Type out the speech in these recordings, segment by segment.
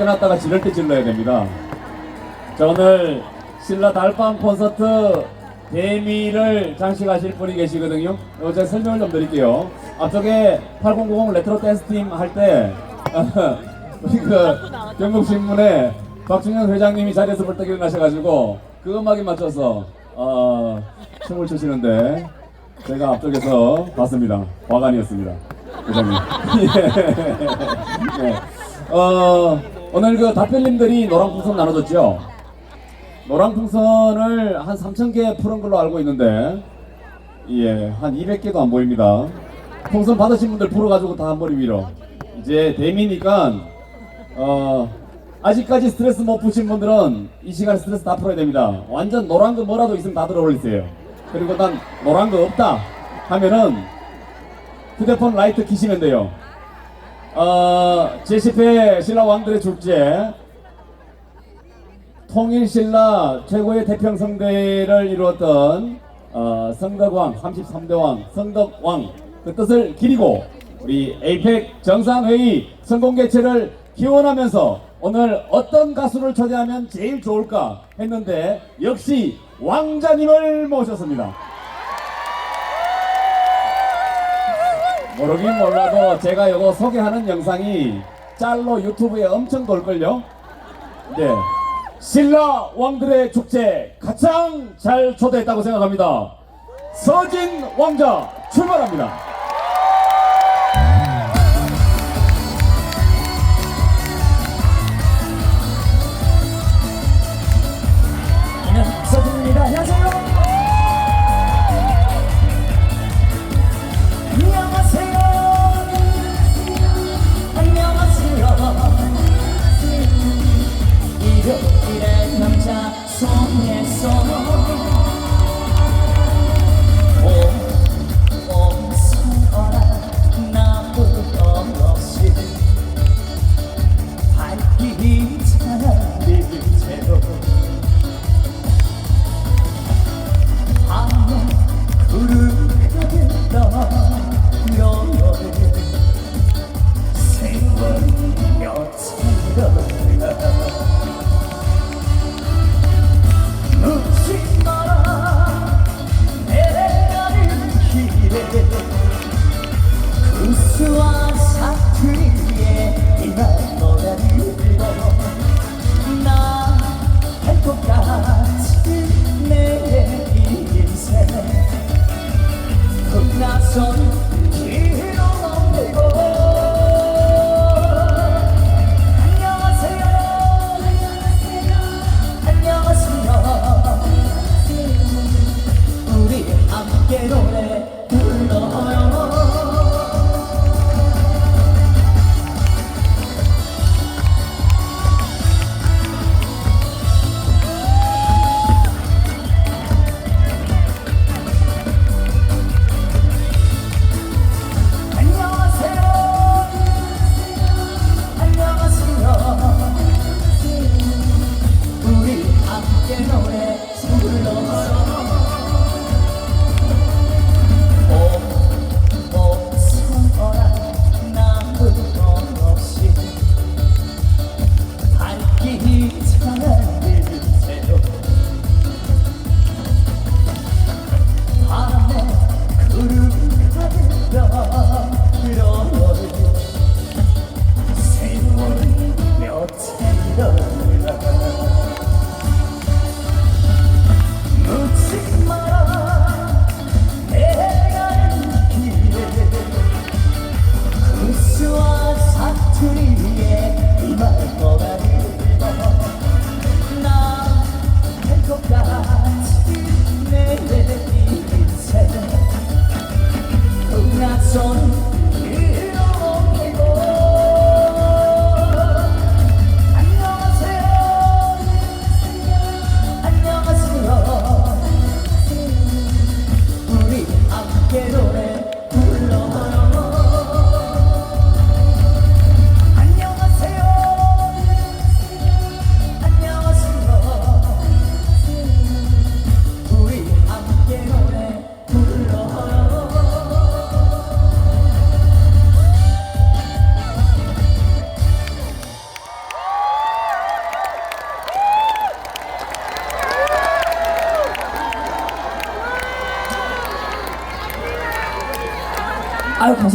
맡겨놨다가 지를 때 질러야 됩니다. 자, 오늘 신라 달밤 콘서트 대미를 장식하실 분이 계시거든요. 어, 제가 설명을 좀 드릴게요. 앞쪽에 8090 레트로 댄스 팀 할 때, 그 경북신문에 박준현 회장님이 자리에서 벌떡 일어나셔가지고 그 음악에 맞춰서 어, 춤을 추시는데 제가 앞쪽에서 봤습니다. 화관이었습니다. 회장님. 예. 네. 어, 오늘 그 답변님들이 노랑 풍선 나눠줬죠? 노랑 풍선을 한 3,000개 풀은 걸로 알고 있는데, 예, 한 200개도 안 보입니다. 풍선 받으신 분들 풀어가지고 다한 머리 위로. 이제 대미니까, 어, 아직까지 스트레스 못 푸신 분들은 이 시간에 스트레스 다 풀어야 됩니다. 완전 노란 거 뭐라도 있으면 다 들어 올리세요. 그리고 난 노란 거 없다 하면은 휴대폰 라이트 키시면 돼요. 어, 제10회 신라 왕들의 축제 통일신라 최고의 태평성대를 이루었던 어, 성덕왕 33대왕 성덕왕 그 뜻을 기리고 우리 에이펙 정상회의 성공 개최를 기원하면서 오늘 어떤 가수를 초대하면 제일 좋을까 했는데 역시 왕자님을 모셨습니다. 모르긴 몰라도 제가 이거 소개하는 영상이 짤로 유튜브에 엄청 돌걸요? 네. 신라 왕들의 축제 가장 잘 초대했다고 생각합니다. 서진 왕자 출발합니다. 구수한 사투리에 이만 너를 불러 나할것 같은 내 인생. 흑나선 길로 옮기고. 안녕하세요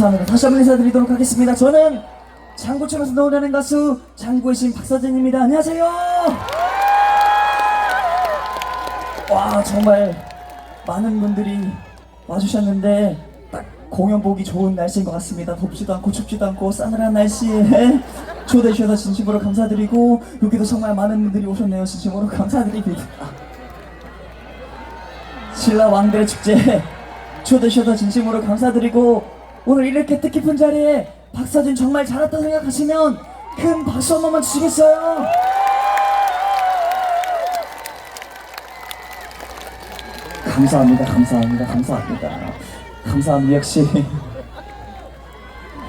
감사합니다. 다시 한번 인사드리도록 하겠습니다. 저는 장구청에서 노래하는 가수 장구의 신 박서진입니다. 안녕하세요. 와 정말 많은 분들이 와주셨는데 딱 공연 보기 좋은 날씨인 것 같습니다. 덥지도 않고 춥지도 않고 싸늘한 날씨에 초대해 주셔서 진심으로 감사드리고 여기도 정말 많은 분들이 오셨네요. 진심으로 감사드립니다. 신라 왕들의 축제 초대해 주셔서 진심으로 감사드리고 오늘 이렇게 뜻깊은 자리에 박서진 정말 잘했다 생각하시면 큰 박수 한 번만 주시겠어요? 감사합니다, 감사합니다, 감사합니다. 감사합니다. 역시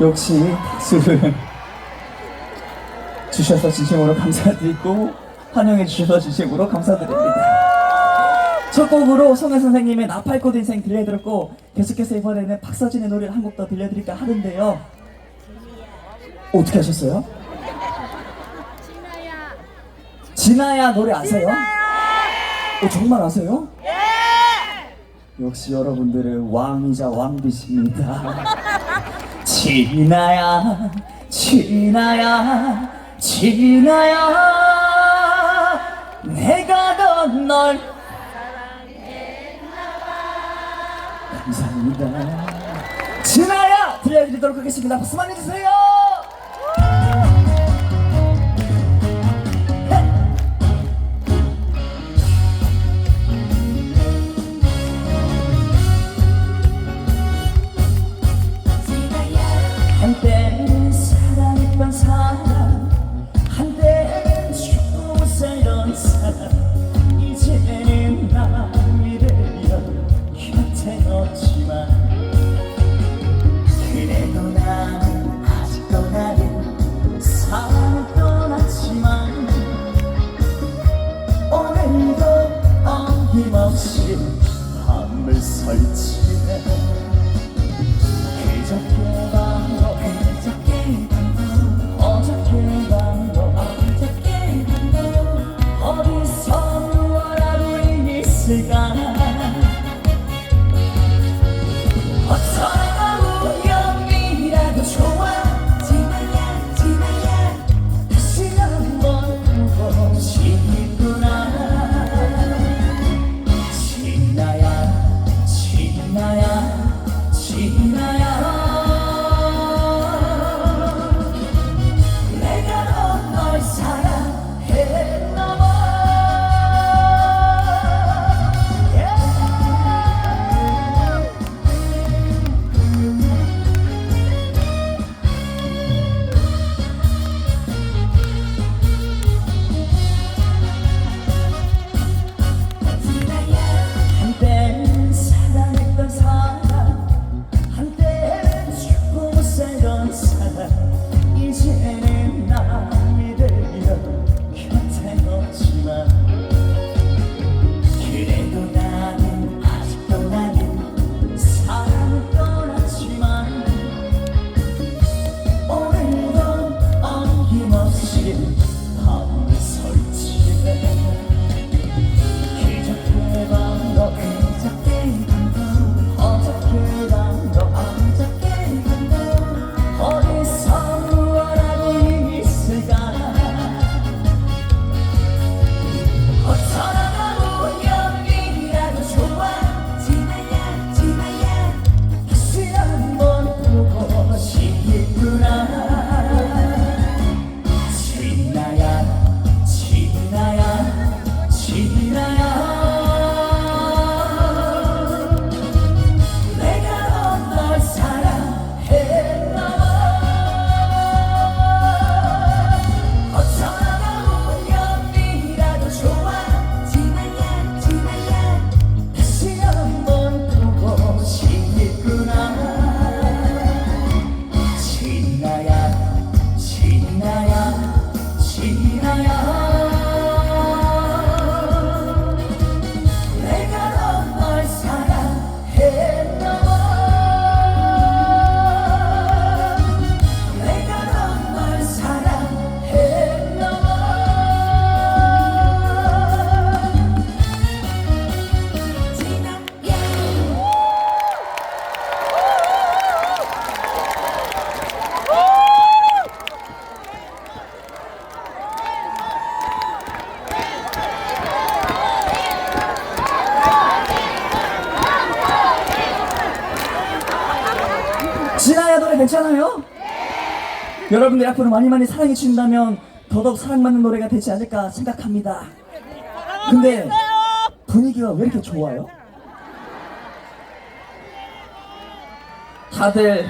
역시 박수를 주셔서 진심으로 감사드리고 환영해 주셔서 진심으로 감사드립니다. 첫 곡으로 송혜 선생님의 나팔꽃 인생 들려드렸고 계속해서 이번에는 박서진의 노래를 한 곡 더 들려드릴까 하는데요. 어떻게 하셨어요? 진아야 노래 아세요? 어, 정말 아세요? 역시 여러분들은 왕이자 왕비십니다. 진아야, 진아야, 진아야, 내가 더널 진아야 들려드리도록 하겠습니다. 박수 많이 주세요. 여러분들 앞으로 많이 많이 사랑해 주신다면 더더욱 사랑받는 노래가 되지 않을까 생각합니다. 근데 분위기가 왜 이렇게 좋아요? 다들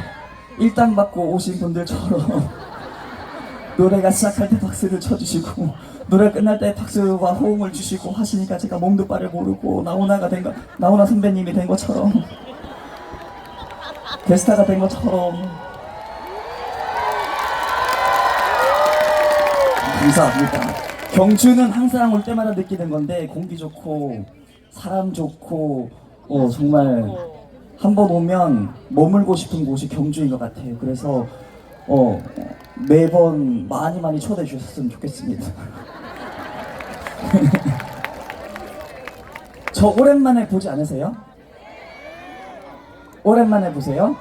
일당 받고 오신 분들처럼 노래가 시작할 때 박수를 쳐주시고 노래 끝날 때 박수와 호응을 주시고 하시니까 제가 몸도 빠를 모르고 나훈아가 된 거, 나훈아 선배님이 된 것처럼 데스타가 된 것처럼 감사합니다. 경주는 항상 올 때마다 느끼는 건데 공기 좋고 사람 좋고 어, 정말 한 번 오면 머물고 싶은 곳이 경주인 것 같아요. 그래서 어, 매번 많이 많이 초대해 주셨으면 좋겠습니다. 저 오랜만에 보지 않으세요? 오랜만에 보세요?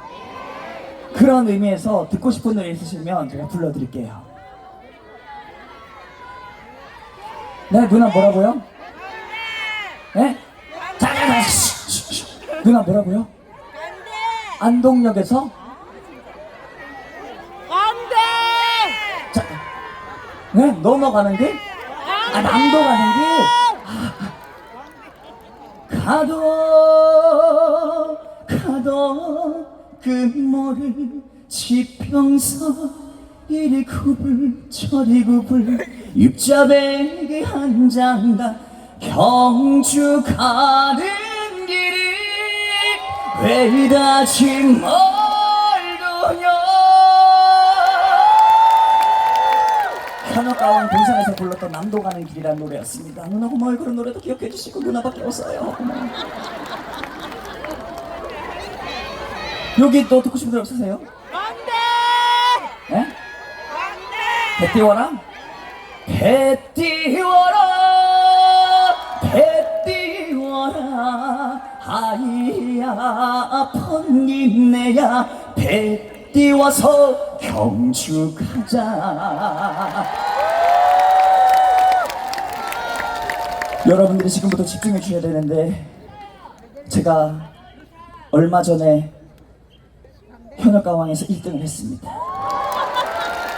그런 의미에서 듣고 싶은 노래 있으시면 제가 불러드릴게요. 네, 누나 뭐라고요? 네? 자, 자, 자, 쉬, 쉬, 쉬. 누나 뭐라고요? 안동역에서? 안돼! 자, 네? 넘어가는 길? 아, 남도 가는 길? 아, 가도, 가도, 그 모를 지평선 이리 굽을 저리 굽을 육자배기 한 장당 경주 가는 길이 왜 이다지 멀더냐 현역가왕 본산에서 불렀던 남도 가는 길이라는 노래였습니다 누나 고마워요 그런 노래도 기억해 주시고 누나밖에 없어요. 여기 또 듣고 싶은 노래 없으세요? 안돼! 예? 안돼! 배 띄워라 배 띄워라 배 띄워라 아이야 번님네야 배 띄워서 경주 가자. 여러분들이 지금부터 집중해 주셔야 되는데 제가 얼마 전에 현역 가왕에서 1등을 했습니다.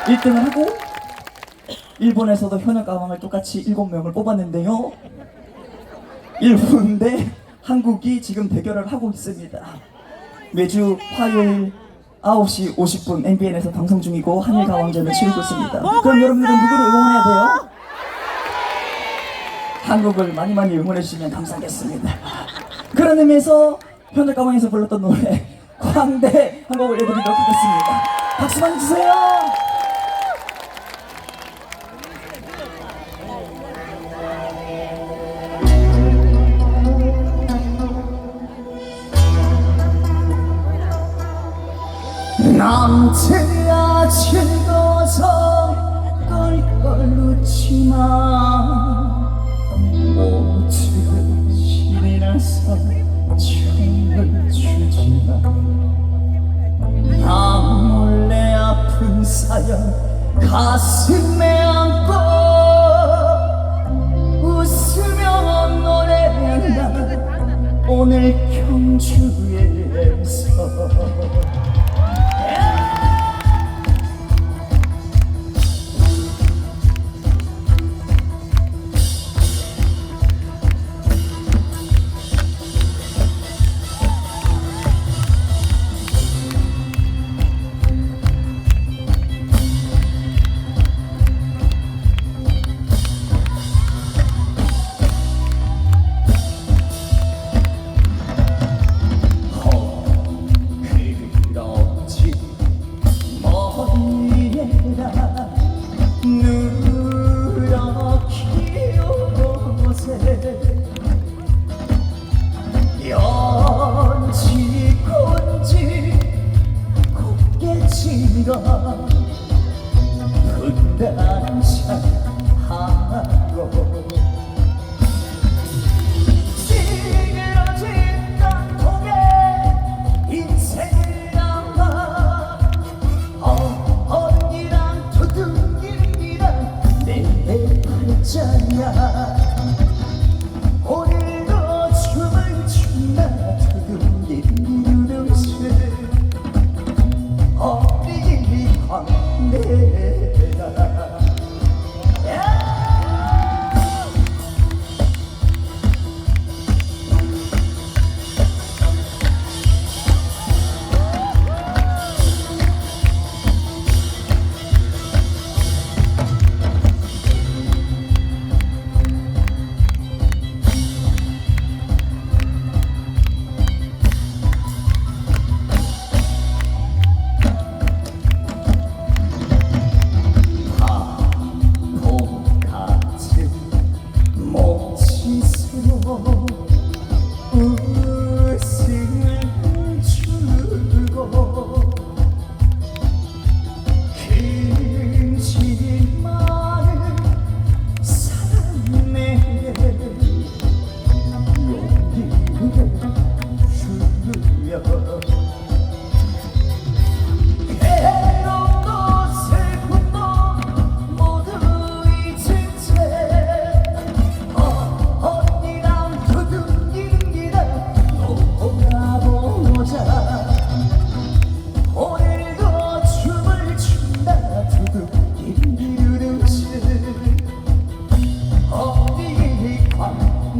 1등을 하고 일본에서도 현역 가왕을 똑같이 7명을 뽑았는데요. 일본 대 한국이 지금 대결을 하고 있습니다. 매주 화요일 9시 50분 MBN에서 방송 중이고 한일 가왕전을 치르고 있습니다. 그럼 여러분들은 누구를 응원해야 돼요? 한국을 많이 많이 응원해 주시면 감사하겠습니다. 그런 의미에서 현역 가왕에서 불렀던 노래 광대 한 곡을 해드리도록 하겠습니다. 박수 많이 주세요. 남자야 즐거워서 껄껄 웃지마 모두 신이 나서 춤을 추지마 나 몰래 아픈 사연 가슴에 안고 웃으며 노래한다. 오늘 경주에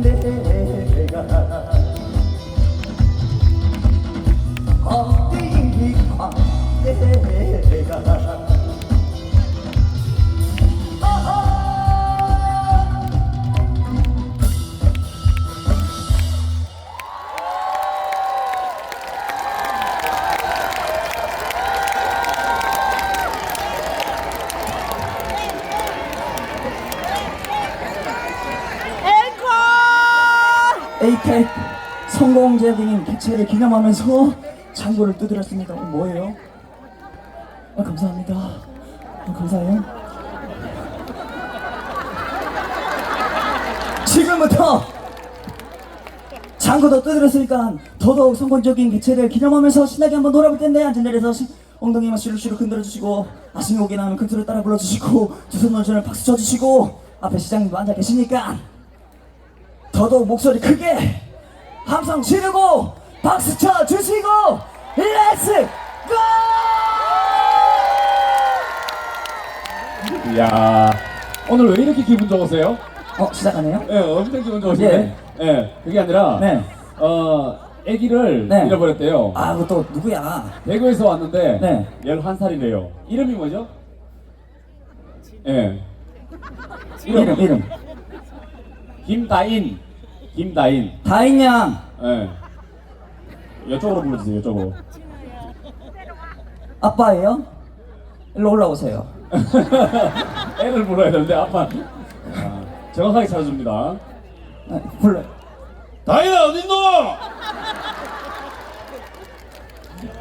day. 개최를 기념하면서 창고를 두드렸습니다. 어, 뭐예요? 아, 감사합니다. 아, 감사해요. 지금부터 창고도 두드렸으니까 더더욱 성공적인 개최를 기념하면서 신나게 한번 놀아볼 텐데 앉은 자리에서 시- 엉덩이만 시룩시룩 흔들어 주시고 아쉬운 곡이 나오면 큰 소리 따라 불러 주시고 두손 원전을 박수 쳐 주시고 앞에 시장님도 앉아 계시니까 더더욱 목소리 크게 함성 지르고 박수 쳐 주시고 렛츠 고! 이야 오늘 왜 이렇게 기분 좋으세요? 어 시작하네요? 예, 엄청 기분 좋으시네. 예, 그게 아니라 네. 어 아기를 네. 잃어버렸대요. 아 그것도 누구야? 대구에서 왔는데 네. 11살이래요. 이름이 뭐죠? 예. 이름 이름 김다인. 김다인. 다인양 예. 이쪽으로 불러주세요. 이쪽으로. 아빠예요? 일로 올라오세요 애를 불러야 되는데 아빠 아, 정확하게 찾아줍니다. 네, 불러 다인아 어딨노?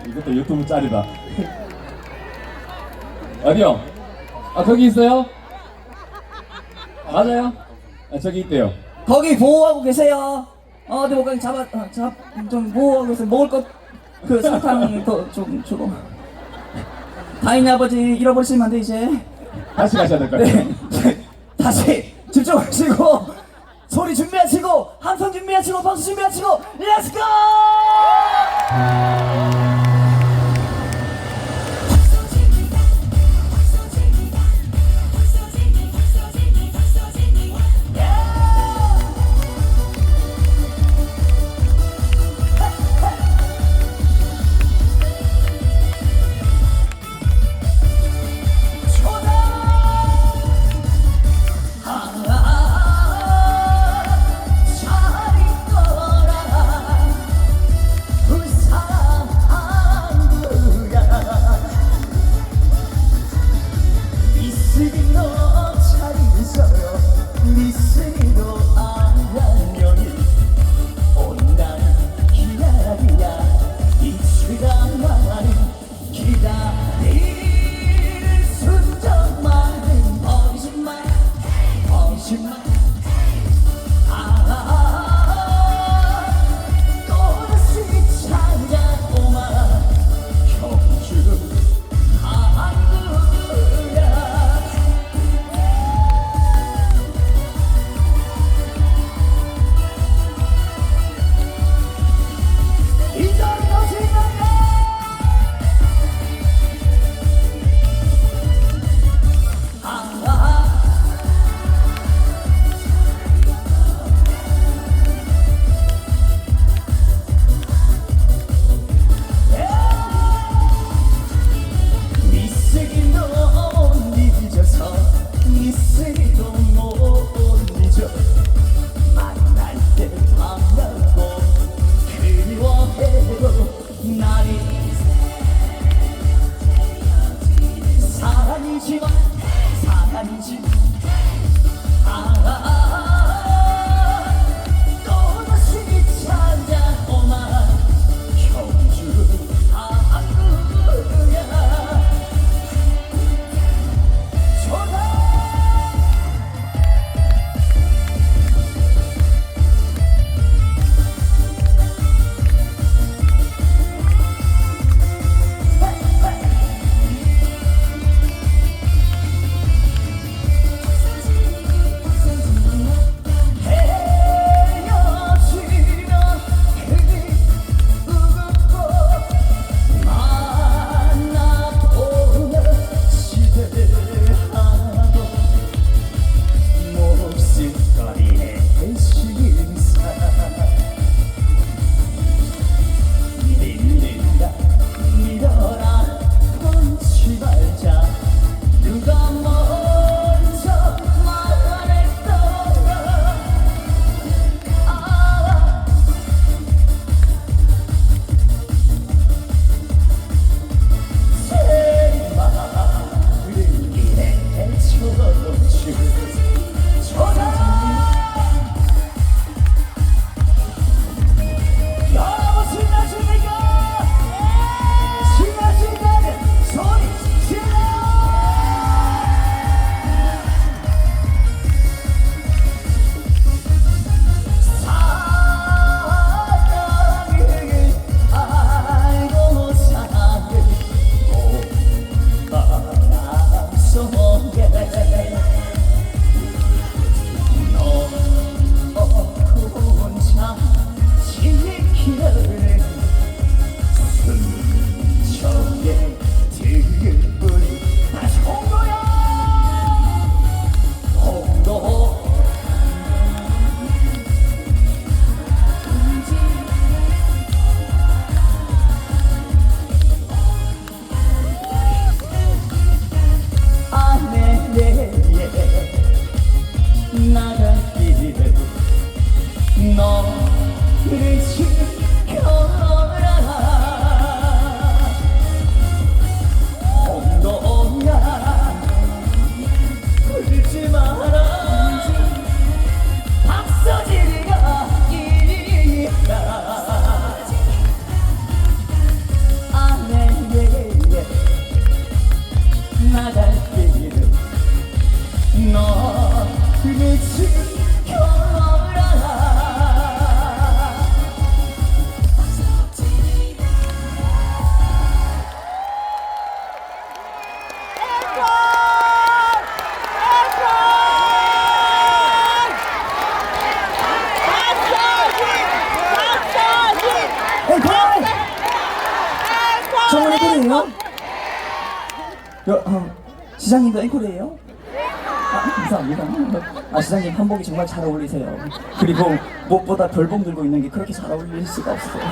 이것도 유튜브 짤이다. 어디요? 아 거기 있어요? 아, 맞아요? 아, 저기 있대요. 거기 보호하고 계세요. 어, 어디 못 가게 잡아, 어, 잡, 좀 보호하고 계세요. 먹을 것, 그 사탕 더 좀 주고. 다인이 아버지 잃어버리시면 안 돼, 이제. 다시 가셔야 될 것 같아요. 네. 다시 집중하시고, 소리 준비하시고, 함성 준비하시고, 박수 준비하시고, 렛츠고! 시장님도 앵콜이에요? 아, 감사합니다. 아, 시장님 한복이 정말 잘 어울리세요. 그리고 무엇보다 별봉 들고 있는 게 그렇게 잘 어울릴 수가 없어요.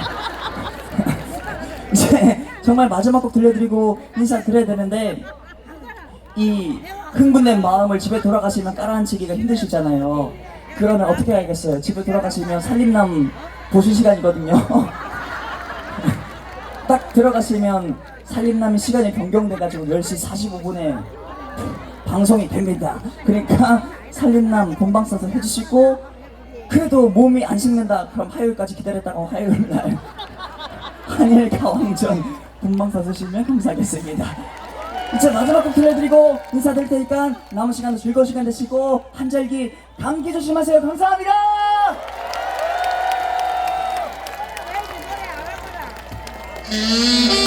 이제 정말 마지막 곡 들려드리고 인사 드려야 되는데 이 흥분된 마음을 집에 돌아가시면 깔아앉히기가 힘드시잖아요. 그러면 어떻게 알겠어요? 집에 돌아가시면 살림남 보실 시간이거든요. 딱 들어가시면 살림남이 시간이 변경돼가지고 10시 45분에 방송이 됩니다. 그러니까 살림남 본방 사서 해주시고 그래도 몸이 안 식는다 그럼 화요일까지 기다렸다가 화요일 날 한일 가왕전 본방 사주시면 감사하겠습니다. 이제 마지막 곡 들려드리고 인사드릴 테니까 남은 시간도 즐거운 시간 되시고 한절기 감기 조심하세요. 감사합니다. 또